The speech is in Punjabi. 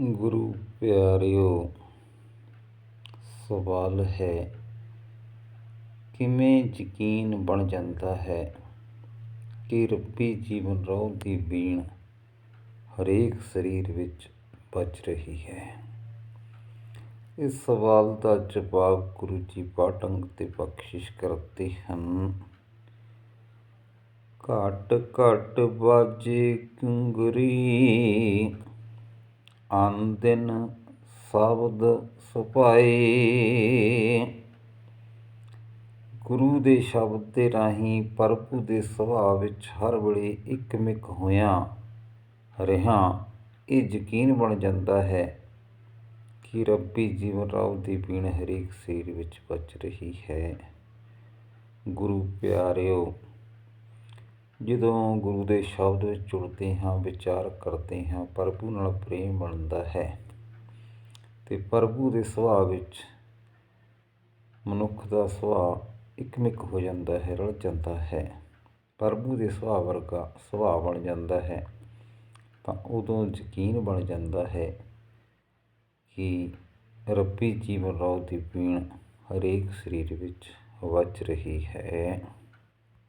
ਗੁਰੂ ਪਿਆਰਿਓ, ਸਵਾਲ ਹੈ, ਕਿਵੇਂ ਯਕੀਨ ਬਣ ਜਾਂਦਾ ਹੈ ਕਿ ਰੱਬੀ ਜੀਵਨ ਰੋਹ ਦੀ ਬੀਣ ਹਰੇਕ ਸਰੀਰ ਵਿੱਚ ਬਚ ਰਹੀ ਹੈ? ਇਸ ਸਵਾਲ ਦਾ ਜਵਾਬ ਗੁਰੂ ਜੀ ਬਾਟੰਗ ਤੇ ਬਖਸ਼ਿਸ਼ ਕਰਦੇ ਹਨ। ਘਟ ਘਟ ਬਾਜੇ ਕੁੰਗਰੀ ਆਨ ਦਿਨ ਸ਼ਬਦ ਸੁਭਾਏ। ਗੁਰੂ ਦੇ ਸ਼ਬਦ ਦੇ ਰਾਹੀਂ ਪ੍ਰਭੂ ਦੇ ਸੁਭਾਅ ਵਿੱਚ ਹਰ ਵੇਲੇ ਇੱਕਮਿਕ ਹੋਇਆਂ ਰਿਹਾ ਇਹ ਯਕੀਨ ਬਣ ਜਾਂਦਾ ਹੈ ਕਿ ਰੱਬੀ ਜੀਵਨ ਰਾਉ ਦੀ ਪੀਣ ਹਰੇਕ ਸਰੀਰ ਵਿੱਚ ਬਚ ਰਹੀ ਹੈ। ਗੁਰੂ ਪਿਆਰਿਓ ਜਦੋਂ ਗੁਰੂ ਦੇ ਸ਼ਬਦ ਵਿੱਚ ਜੁੜਦੇ ਹਾਂ, ਵਿਚਾਰ ਕਰਦੇ ਹਾਂ, ਪ੍ਰਭੂ ਨਾਲ ਪ੍ਰੇਮ ਬਣਦਾ ਹੈ ਤੇ ਪ੍ਰਭੂ ਦੇ ਸੁਭਾਅ ਵਿੱਚ ਮਨੁੱਖ ਦਾ ਸੁਭਾਅ ਇੱਕਮਿਕ ਹੋ ਜਾਂਦਾ ਹੈ, ਰਲ ਜਾਂਦਾ ਹੈ। ਪ੍ਰਭੂ ਦੇ ਸੁਭਾਅ ਵਰਗਾ ਸੁਭਾਅ ਬਣ ਜਾਂਦਾ ਹੈ। ਤਾਂ ਉਦੋਂ ਯਕੀਨ ਬਣ ਜਾਂਦਾ ਹੈ ਕਿ ਰੱਬੀ ਜੀਵਨ ਰੋਹ ਦੀ ਪੀਣ ਹਰੇਕ ਸਰੀਰ ਵਿੱਚ ਵੱਜ ਰਹੀ ਹੈ।